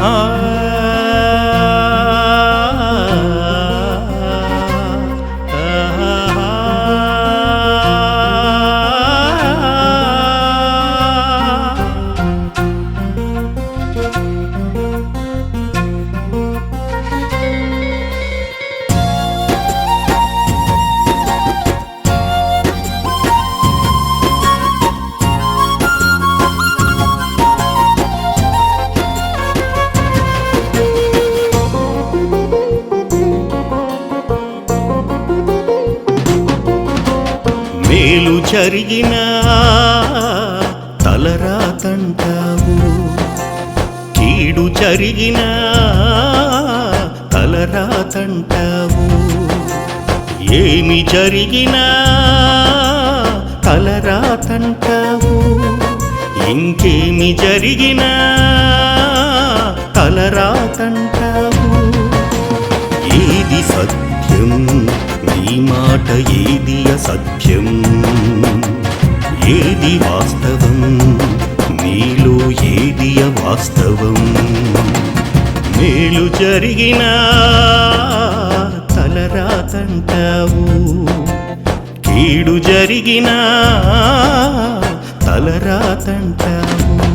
আর మేలు జరిగినా తలరాతంటావు. కీడు జరిగినా తలరాతంటావు. ఏమి జరిగినా తలరాతంటావు. ఇంకేమి జరిగినా తలరాతంటావు. ఏది సత్యం నీ మాట ఏది అసత్యం ఏది వాస్తవం? నీలో ఏది అవాస్తవం మేలు జరిగినా తలరాతంటావు. కీడు జరిగినా తలరాతంటావు.